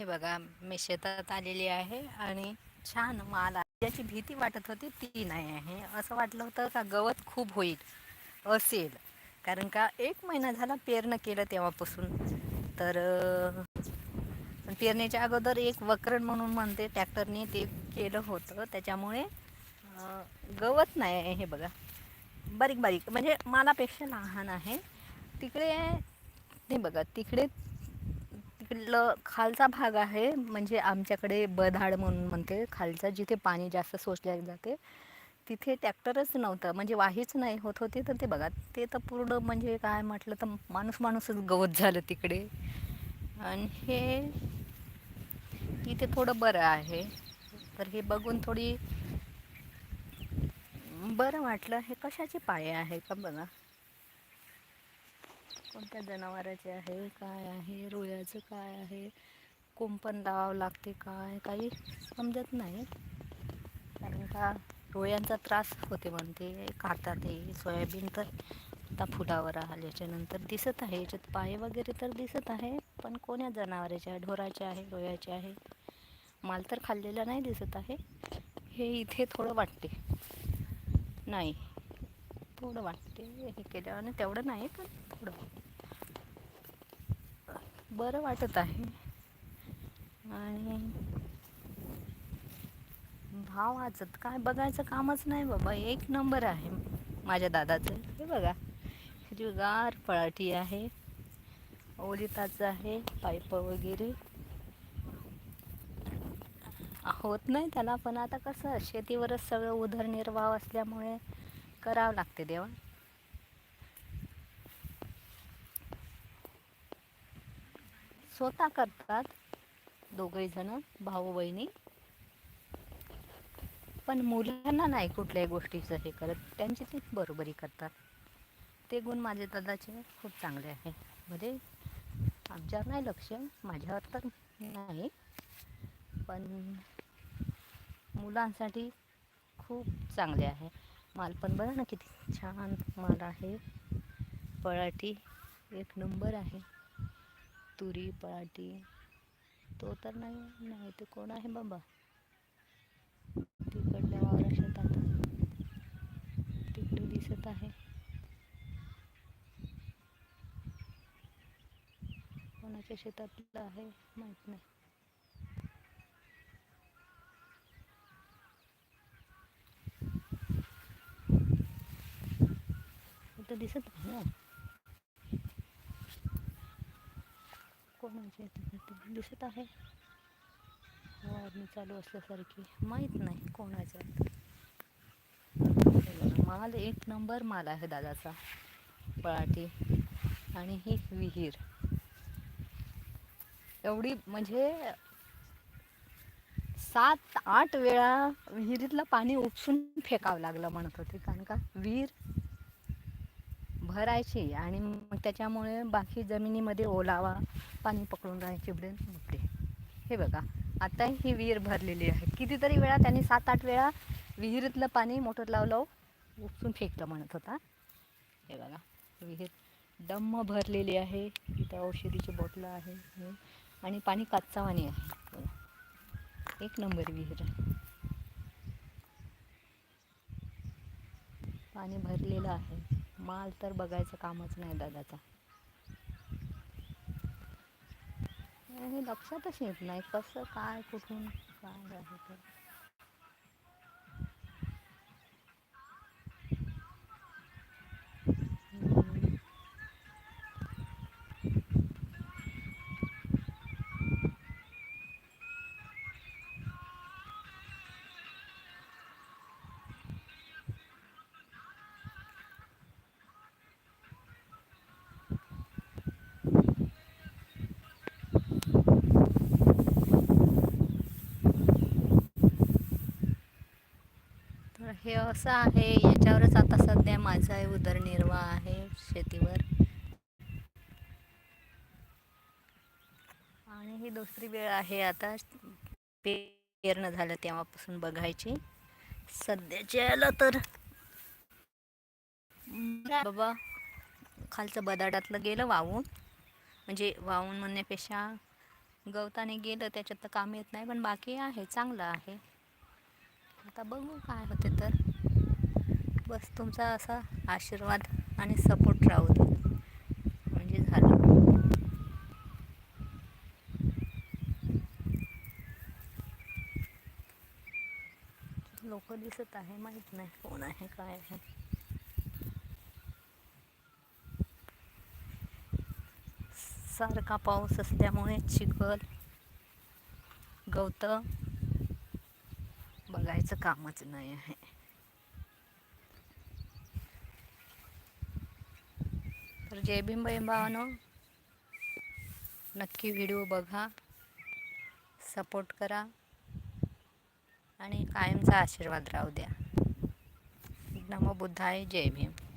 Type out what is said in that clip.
हे बघा मी शेतात आलेली आहे आणि छान माल ज्याची भीती वाटत होती ती नाही आहे. असं वाटलं होतं का गवत खूप होईल असेल. कारण का एक महिना झाला पेरणं केलं तेव्हापासून. तर पेरणीच्या अगोदर एक वक्रण म्हणून म्हणते ट्रॅक्टरने ते केलं होतं. त्याच्यामुळे गवत नाही आहे हे बघा. बारीक बारीक म्हणजे मालापेक्षा लहान आहे. तिकडे ते बघा तिकडे तिकडलं खालचा भाग आहे म्हणजे आमच्याकडे बधाड म्हणून म्हणते खालचा जिथे पाणी जास्त सोचल्या जाते तिथे टॅक्टरच नव्हतं. म्हणजे वाहीच नाही होत होती तर ते बघा ते तर पूर्ण म्हणजे काय म्हटलं तर माणूस माणूसच गवत झालं तिकडे. आणि हे इथे थोडं बरं आहे. तर हे बघून थोडी बरं वाटलं. हे कशाचे पाय आहे का बघा? कोणत्या जनावराचे आहे काय आहे रोयाचं काय आहे कुंपण लावावं लागते काय काही समजत नाही कारण का रोयांचा त्रास होते म्हणते काढतात ते सोयाबीन तर. आता फुलावर आल्याच्यानंतर दिसत आहे याच्यात पाय वगैरे तर दिसत आहे पण कोण्या जनावराचे आहे ढोराचे आहे रोयाचे आहे? माल तर खाल्लेला नाही दिसत आहे. हे इथे थोडं वाटते. नाही थोडं वाटते हे केल्यावर तेवढं नाही पण थोडं बरं वाटत आहे. आणि भाव वाचत. काय बघायचं कामच नाही बाबा. एक नंबर आहे माझ्या दादाचं. हे बघा. हिरवीगार पळाटी आहे. ओलिताचं आहे. पाईप वगैरे. होत नाही त्याला पण आता कसं शेतीवरच सगळं उदरनिर्वाह असल्यामुळे करावं लागते देवा. स्वतः करतात दोघही जण भाऊ बहिणी पण मुलांना नाही कुठल्याही गोष्टीचं हे करत. त्यांची ते बरोबरी करतात. ते गुण माझे दादाचे खूप चांगले आहे. म्हणजे आमच्यावर नाही लक्ष माझ्यावर तर नाही. पण मुलांसाठी खूप चांगले आहे. माल पण बघा ना किती छान माल आहे. पराठी एक नंबर आहे. तुरी पळाटी तो तर नाही नाही ते कोण आहे बाबा? तिकडल्या वावरा शेतात तिकडे दिसत आहे. कोणाच्या शेतातलं आहे माहीत नाही. इथं दिसत आहे ना? कोणाच्या शेतात दिसत आहे. फवारणी चालू असल्यासारखी. माहीत नाही कोणाच्या माल एक नंबर माल आहे दादाचा. पळाटी आणि ही विहीर. एवढी म्हणजे सात आठ वेळा विहिरीतलं पाणी उपसून फेकावं लागलं म्हणत होते. कारण का? विहीर भरायची आणि मग त्याच्यामुळे बाकी जमिनीमध्ये ओलावा पाणी पकडून राहायचे इकडे इकडे हे बघा आता ही विहीर भरलेली आहे. कितीतरी वेळा त्यांनी सात आठ वेळा विहिरीतलं पाणी मोटर लावलं उपसून फेकलं म्हणत होता. हे बघा विहीर डम्म भरलेली आहे. इथं औषधीची बॉटलं आहे. आणि पाणी काचावानी आहे. एक नंबर विहीर. पाणी भरलेलं आहे. माल तर बघायचं कामच नाही दादाचा. हे लक्षातच येत नाही कसं काय कुठून काय असं आहे याच्यावरच आता सध्या माझा उदरनिर्वाह आहे शेतीवर. आणि ही दुसरी वेळ आहे आता पेरणं झालं तेव्हापासून बघायची. सध्याच्या याला तर बाबा खालचं बदाटातलं गेलं वाहून. म्हणजे वाहून म्हणण्यापेक्षा गवताने गेलं त्याच्यात तर काम येत नाही पण बाकी आहे चांगलं आहे. आता बघू काय होते तर. बस तुमचा असा आशीर्वाद आणि सपोर्ट राहू दे. म्हणजे झालं. लोक दिसत आहे माहीत नाही कोण आहे काय आहे. सारखा पाऊस असल्यामुळे चिखल गवत बघायचं कामच नाही आहे. तर जय भीम भावानो. नक्की व्हिडिओ बघा. सपोर्ट करा. आणि कायमचा आशीर्वाद राहू द्या. नमो बुद्धाय जय भीम.